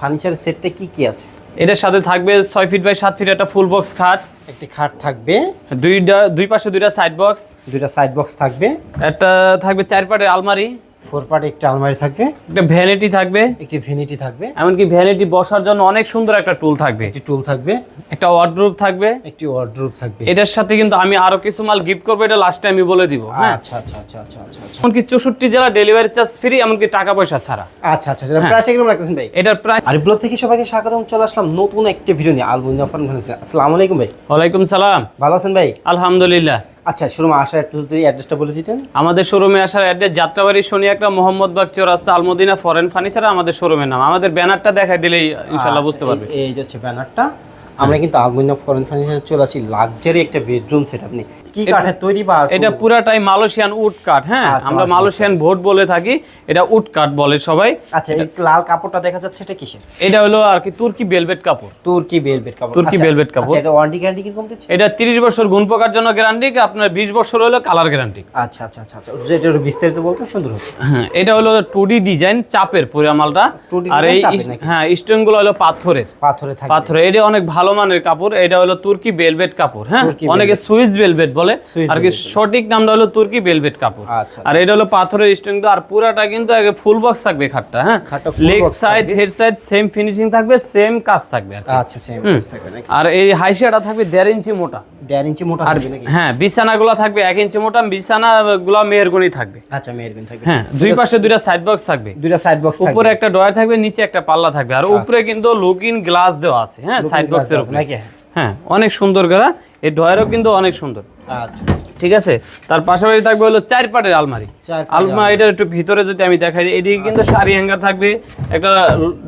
ফার্নিচারের সেটটা কি কি আছে? এটার সাথে থাকবে ছয় ফিট বাই সাত ফিট একটা ফুল বক্স খাট। একটি খাট থাকবে। দুইটা দুই পাশে দুইটা সাইড বক্স দুইটা সাইড বক্স থাকবে। একটা থাকবে চার পাটের আলমারি। ফোর পার্ট একটা আলমারি থাকবে। একটা ভ্যানিটি থাকবে। একটি ভেনিটি থাকবে। এমনকি ভ্যানিটি বসার জন্য অনেক সুন্দর একটা টুল থাকবে। একটি টুল থাকবে। একটা ওয়ার্ডরোব থাকবে। একটি ওয়ার্ড্রোব থাকবে। এটার সাথে কিন্তু আমি আরও কিছু মাল গিফট করব এটা লাস্টে আমি বলে দিব হ্যাঁ? আচ্ছা আচ্ছা আচ্ছা আচ্ছা আচ্ছা আচ্ছা। এমনকি চৌষট্টি জেলা ডেলিভারি চার্জ ফ্রি এমনকি টাকা পয়সা ছাড়া। আচ্ছা আচ্ছা আচ্ছা প্রাইস কীরকম ভাই। এটার প্রায় আরিফ ব্লগ থেকে সবাইকে স্বাগতম চলে আসলাম নতুন একটি ভিডিও নিয়ে। আলবুইনা ফার্নিচার আসসালামু আলাইকুম ভাই। ওয়ালাইকুম সালাম। ভালো আছেন ভাই? আলহামদুলিল্লাহ। আচ্ছা শুরু আসার একটু যদি অ্যাড্রেসটা বলে দিতেন। আমাদের শোরুমে আসার অ্যাড্রেস যাত্রাবাড়ি শনি একটা মোহাম্মদ বাগ চৌরাস্তা আলমদিনা ফরেন ফার্নিচার আমাদের শোরুমের নাম। আমাদের ব্যানারটা দেখা দিলেই ইনশাল্লাহ বুঝতে আচ্ছা, পারবে। এই- এই যে হচ্ছে ব্যানারটা আমরা কিন্তু আলবুইনা ফরেন ফার্নিচার চলে আসি লাক্সারি একটা বেডরুম সেট আপনি কি কাঠের তৈরি বা এটা পুরাটাই মালয়েশিয়ান উড কাঠ হ্যাঁ? আচ্ছা, আমরা আচ্ছা, মালয়েশিয়ান ভোট বলে থাকি এটা উড কাঠ বলে সবাই। আচ্ছা এই লাল কাপড়টা দেখা যাচ্ছে এটা কিসের? এটা হলো আর কি তুর্কি বেলভেট কাপড়। তুর্কি বেলভেট কাপড়। তুর্কি আচ্ছা, velvet কাপড়। আচ্ছা এটা ওয়ারেন্টি গ্যারান্টি কীরকম দিচ্ছে? এটা 30 বছর গুণ পোকার জন্য গ্যারান্টি আপনার 20 বছর হলো কালার গ্যারান্টি আচ্ছা আচ্ছা আচ্ছা আচ্ছা একটু বিস্তারিত বলতে সুন্দর হতো। হ্যাঁ এটা হলো টু ডি ডিজাইন চাপের পুরা মালটা। আর এই হ্যাঁ স্টোনগুলো হলো পাথরের। পাথরে থাকে। পাথরে এটা অনেক ভালো মানের কাপড় এটা হলো তুর্কি বেলভেট কাপড় হ্যাঁ? অনেকে সুইস বেলভেট বলে আর কি সঠিক নামটা হলো তুর্কি বেলভেট কাপড়। আচ্ছা আর এটা হলো পাথরের স্টোন আর পুরাটা কিন্তু আগে ফুল বক্স থাকবে খাটটা হ্যাঁ? Leg side head side same finishing থাকবে সেম কাজ থাকবে আচ্ছা সেম কাজ থাকবে নাকি? আর এই হাইশাটা থাকবে দেড় ইঞ্চি মোটা। দেড় ইঞ্চি মোটা থাকবে নাকি? হ্যাঁ বিছানাগুলো থাকবে এক ইঞ্চি মোটা বিছানাগুলো মেয়েরগুনি থাকবে। আচ্ছা মেয়েরবিন থাকবে। হ্যাঁ দুই পাশে দুইটা সাইড বক্স থাকবে। দুইটা সাইড বক্স থাকবে। উপরে একটা ডয়ার থাকবে নিচে একটা পাল্লা থাকবে। আর উপরে কিন্তু লুকিং গ্লাস দেওয়া আছে হ্যাঁ সাইড বক্সের উপরে হ্যাঁ অনেক সুন্দর করা এই ডয়ারও কিন্তু অনেক সুন্দর। আচ্ছা। ঠিক আছে? তার পাশাপাশি থাকবে হলো চার পাটের আলমারি। আলমারিটার একটু ভিতরে যদি আমি দেখাই এদিকে কিন্তু শাড়ি হ্যাঙ্গার থাকবে একটা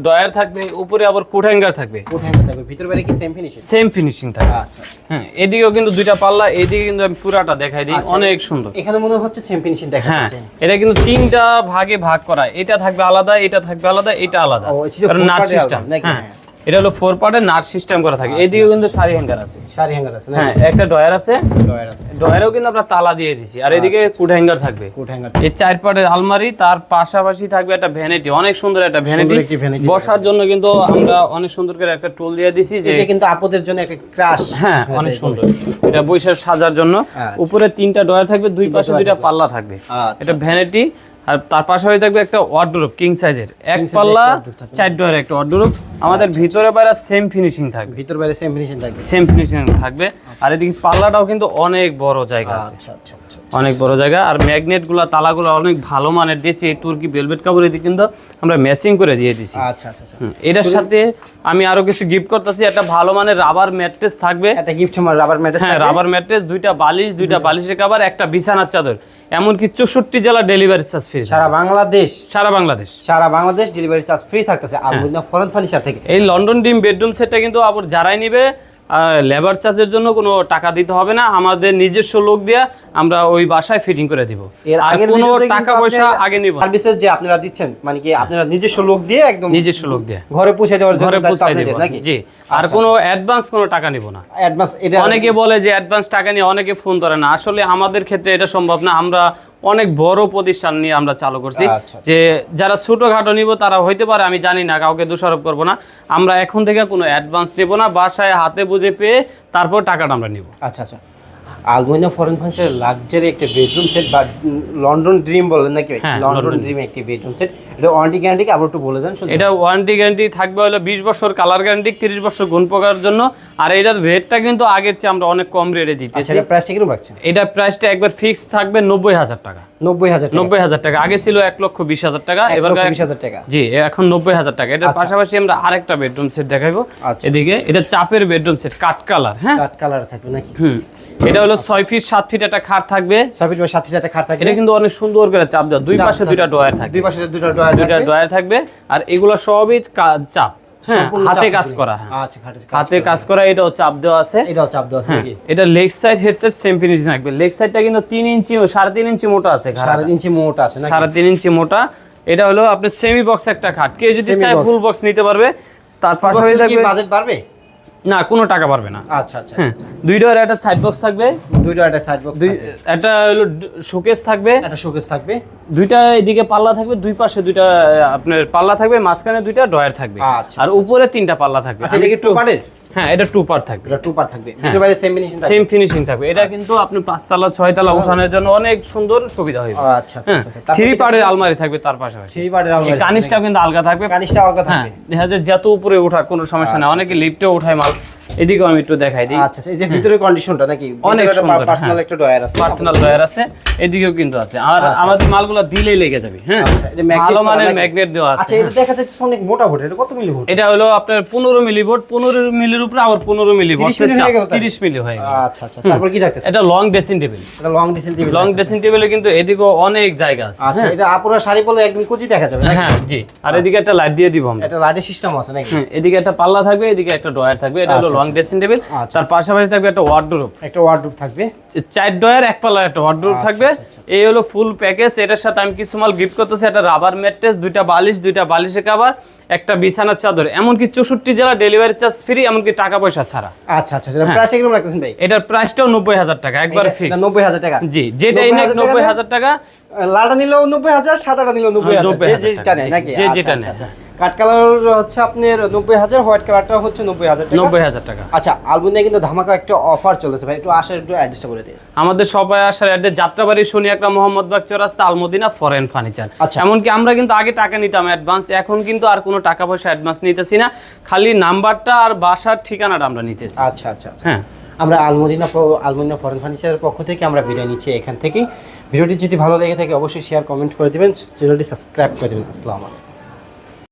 ডয়ার থাকবে উপরে আবার কোট হ্যাঙ্গার থাকবে। কোট হ্যাঙ্গার থাকবে। ভিতর বাইরে কি সেম ফিনিশিং সেম ফিনিশিং থাকবে। আচ্ছা। হ্যাঁ এদিকেও কিন্তু দুইটা পাল্লা এদিকে কিন্তু আমি পুরাটা দেখাই দিই। অনেক সুন্দর। এখানে মনে হচ্ছে সেম ফিনিশিং দেখা হ্যাঁ যাচ্ছে এটা কিন্তু তিনটা ভাগে ভাগ করা। এটা থাকবে আলাদা এটা থাকবে আলাদা এটা আলাদা। কারণ সিস্টেম হ্যাঁ। এটা হলো ফোর পার্টের নাট সিস্টেম করা থাকে। এদিকেও কিন্তু শাড়ি হ্যাঙ্গার আছে। শাড়ি হ্যাঙ্গার আছে হ্যাঁ একটা ডয়ার আছে। ডয়ার আছে। ডয়ারেও কিন্তু আমরা তালা দিয়ে দিছি। আর এদিকে কুট হ্যাঙ্গার থাকবে। কোট হ্যাঙ্গার এই চার পাটের আলমারি তার পাশাপাশি থাকবে একটা ভ্যানিটি অনেক সুন্দর একটা ভ্যানিটি বসার জন্য কিন্তু আমরা অনেক সুন্দর করে একটা টুল দিয়ে দিছি যে এটা কিন্তু আপদের জন্য একটা ক্রাশ হ্যাঁ অনেক সুন্দর। এটা বৈশাখ সাজার জন্য। আচ্ছা। উপরে তিনটা ডয়ার থাকবে দুই পাশে দুইটা পাল্লা থাকবে। আচ্ছা, এটা ভ্যানিটি আর তার পাশাপাশি থাকবে একটা ওয়ার্ডরোব কিং সাইজের এক পাল্লা চার ডয়ার একটা ওয়ার্ডরোব আমাদের ভিতরে বাইরে সেম ফিনিশিং থাকবে। ভিতর বাইরে সেম ফিনিশিং থাকবে। সেম ফিনিশিং থাকবে। আর এদিকে পাল্লাটাও কিন্তু অনেক বড় জায়গা আছে। আচ্ছা আচ্ছা আচ্ছা অনেক বড় জায়গা। আর ম্যাগনেটগুলা তালাগুলো অনেক ভালো মানের। দিয়েছি এই তুর্কি ভেলভেট কাপড় এদিকে কিন্তু আমরা ম্যাচিং করে দিয়ে দিছি। আচ্ছা আচ্ছা আচ্ছা। এটার সাথে আমি আরও কিছু গিফট করতেছি। একটা ভালো মানের রাবার ম্যাট্রেস থাকবে। একটা গিফট আমার রাবার ম্যাট্রেস হ্যাঁ রাবার ম্যাট্রেস দুইটা বালিশ দুইটা বালিশের কাবার একটা বিছানার চাদর। এমনকি চৌষট্টি জেলা ডেলিভারি চার্জ ফ্রি সারা বাংলাদেশ? সারা বাংলাদেশ। সারা বাংলাদেশ ডেলিভারি চার্জ ফ্রি থাকতেছে। আর ফরেন ফার্নিচার থেকে। এই লন্ডন ডিম বেডরুম সেটটা কিন্তু আবার যারাই নিবে লেবার চার্জের জন্য কোনো টাকা দিতে হবে না। আমাদের নিজস্ব লোক দিয়ে আমরা ওই বাসায় ফিটিং করে দিব। এর আগের কোনো টাকা পয়সা আগে নিব না। সার্ভিসের যে আপনারা দিচ্ছেন মানে কি আপনারা নিজস্ব লোক দিয়ে একদম নিজস্ব লোক দিয়ে। ঘরে পৌঁছে দেওয়ার জন্য ঘরে পৌঁছাই নাকি? জি। আর কোনো অ্যাডভান্স কোনো টাকা নিব না। অ্যাডভান্স এটা অনেকে বলে যে অ্যাডভান্স টাকা নিয়ে অনেকে ফোন ধরে না। আসলে আমাদের ক্ষেত্রে এটা সম্ভব না। আমরা অনেক বড় প্রতিষ্ঠান নিয়ে আমরা চালু করছি। আচ্ছা। যে যারা ছোটখাটো নিব তারা হইতে পারে আমি জানি না কাউকে দোষারোপ করব না। আমরা এখন থেকে কোনো অ্যাডভান্স নেব না বাসায় হাতে বুঝে পেয়ে তারপর টাকাটা আমরা নিব। আচ্ছা আচ্ছা। আলমোইনা ফরেন ফার্নিচার লাক্সারি একটা বেডরুম সেট বা লন্ডন ড্রিম বলেন নাকি? লন্ডন ড্রিম একটি বেডরুম সেট এটা ওয়ারেন্টি গ্যারান্টি আবার একটু বলে দেন এটা ওয়ারেন্টি গ্যারান্টি থাকবে হলো বিশ বছর কালার গ্যারান্টি তিরিশ বছর গুণ পোকার জন্য। আর এটার রেটটা কিন্তু আগের চেয়ে আমরা অনেক কম রেটে আচ্ছা দিতেছি এটা প্রাইসটা কীরকম রাখছেন? এটা প্রাইসটা একবার ফিক্স থাকবে নব্বই হাজার টাকা। নব্বই হাজার টাকা। নব্বই হাজার টাকা। আগে ছিল এক লক্ষ বিশ হাজার টাকা এবার বিশ হাজার টাকা। জি এখন নব্বই হাজার টাকা। এটার পাশাপাশি আমরা আরেকটা বেডরুম সেট দেখাবো আচ্ছা। এদিকে এটা চাপের বেডরুম সেট কাট কালার হ্যাঁ? কাঠ কালার থাকবে নাকি? হুম। এটা হলো ছয় ফিট সাত ফিট একটা খাট থাকবে। ছয় ফিট বা সাত ফিট একটা খাট থাকবে। এটা কিন্তু অনেক সুন্দর করে চাপ দেওয়া। দুই পাশে। দুইটা ডয়ার থাকবে দুই পাশে দুটো ডয়ার দুইটা ডয়ার থাকবে। আর এগুলো সবই চাপ। হ্যাঁ হাতে কাজ করা হ্যাঁ। আচ্ছা হাতে কাজ করা। এটাও চাপ দেওয়া আছে। এটাও চাপ দেওয়া আছে নাকি? এটা leg side head side same finish থাকবে। লেগ সাইডটা কিন্তু তিন ইঞ্চি সাড়ে তিন ইঞ্চি মোটা আছে ঘাড়াটা। সাড়ে ইঞ্চি মোটা আছে নাকি? সাড়ে তিন ইঞ্চি মোটা। এটা হলো আপনার সেমি বক্স একটা খাট। কেউ যদি চায় ফুল বক্স নিতে পারবে তার পাশাপাশি বাজেট বাড়বে? না কোনো টাকা পারবে না। আচ্ছা আচ্ছা হ্যাঁ দুই ডোর একটা সাইড বক্স থাকবে। দুইটা একটা সাইড বক্স দুই একটা হলো শোকেস থাকবে। একটা শোকেস থাকবে। দুইটা এদিকে পাল্লা থাকবে দুই পাশে দুইটা আপনার পাল্লা থাকবে মাঝখানে দুইটা ডয়ার থাকবে। আচ্ছা, আর উপরে তিনটা পাল্লা থাকবে। আচ্ছা এটা কি টু পার্টের হ্যাঁ এটা টু পার থাকবে। এটা টু পার থাকবে। ভিতরে বাইরে সেম ফিনিশিং থাকবে। সেম ফিনিশিং থাকবে। এটা কিন্তু আপনি পাঁচতলা ছয়তলা উঠানোর জন্য অনেক সুন্দর সুবিধা হবে আচ্ছা আচ্ছা হ্যাঁ আচ্ছা থ্রি পারের আলমারি থাকবে তার পাশে থ্রি পারের আলমারি কানিসটাও কিন্তু আলগা থাকবে। কানিসটা আলগা হ্যাঁ থাকবে। দেখা যায় যত উপরে ওঠা কোনো সমস্যা নাই। নেই অনেকে লিফটে ওঠায় মাল। এদিকেও আমি একটু দেখাই দিই। আচ্ছা আচ্ছা, এই যে ভিতরে কন্ডিশনটা নাকি? অনেক পার্সোনাল হ্যাঁ। একটা ডয়ার আছে। পার্সোনাল ডয়ার আছে এদিকেও কিন্তু আছে। আর আমাদের মালগুলো দিলেই লেগে যাবে হ্যাঁ। আচ্ছা, ভালো মানের ম্যাগনেট দেওয়া আছে আচ্ছা এটা দেখা যাচ্ছে অনেক মোটা ভোট এটা কত মিলি ভোট এটা হলো আপনার পনেরো মিলি ভোল্ট পনেরো মিলির উপরে আবার পনেরো মিলি 30 মিলি হয়ে গেল হয়ে আচ্ছা আচ্ছা তারপর কি থাকতেছে এটা লং ড্রেসিং টেবিল এটা long decent TV long dressing টেবিলে কিন্তু এদিকেও অনেক জায়গা আছে আচ্ছা এটা আপুরা শাড়ি পরলে একদম কুচি দেখা যাবে? হ্যাঁ জি। আর এদিকে একটা লাইট দিয়ে দিব আমরা। এটা লাইটের সিস্টেম আছে নাকি? হ্যাঁ, এদিকে একটা পাল্লা থাকবে এদিকে একটা ডয়ার থাকবে এটা হলো আচ্ছা, ড্রেসিং টেবিল আচ্ছা। তার পাশাপাশি থাকবে একটা ওয়ার্ডরোব একটা ওয়ার্ডরোব থাকবে। চার ডয়ার এক পাল্লার একটা ওয়ার্ডরোব আচ্ছা, থাকবে। এই হলো ফুল প্যাকেজ এটার সাথে আমি কিছু মাল গিফট করতেছি। একটা রাবার ম্যাট্রেস দুইটা বালিশ দুইটা বালিশে কাভার একটা বিছানার চাদর। এমনকি চৌষট্টি জেলা ডেলিভারি চার্জ ফ্রি এমনকি টাকা পয়সা ছাড়া। আচ্ছা আচ্ছা প্রাইস কীরকম রাখতেছেন ভাই? এটার প্রাইসটাও নব্বই হাজার টাকা একবার ফিক্স নব্বই হাজার টাকা। জি নেক 90,000 নব্বই হাজার টাকা। লালটা নিলেও নব্বই হাজার সাদাটা নিলেও নব্বই হাজার। যেটা নেয় নাকি? আচ্ছা, যেটা আচ্ছা, নেয়। আচ্ছা কাঠ কালার হচ্ছে আপনার নব্বই হাজার হোয়াইট কালারটা হচ্ছে নব্বই হাজার নব্বই হাজার টাকা। আচ্ছা আলবুনিয়া কিন্তু ধামাকা একটা অফার চলেছে ভাই। একটু আসার একটু অ্যাড্রেসটা বলে দিন। আমাদের সবাই আসার অ্যাড্রেস যাত্রাবাড়ি শনি একটা মোহাম্মদ বাগ চৌরাস্তা আলমদিনা ফরেন ফার্নিচার আচ্ছা। এমনকি আমরা কিন্তু আগে টাকা নিতাম অ্যাডভান্স এখন কিন্তু আর কোনো টাকা পয়সা অ্যাডভান্স নিতেছি না। খালি নাম্বারটা আর বাসার ঠিকানাটা আমরা নিতেছি। আচ্ছা আচ্ছা আচ্ছা হ্যাঁ। আমরা আলমদিনা আলমদিনা ফরেন ফার্নিচারের পক্ষ থেকে আমরা বিদায় নিচ্ছি এখান থেকেই। ভিডিওটি যদি ভালো লেগে থাকে অবশ্যই শেয়ার কমেন্ট করে দিবেন। চ্যানেলটি সাবস্ক্রাইব করে দেবেন। আসসালামু আলাইকুম।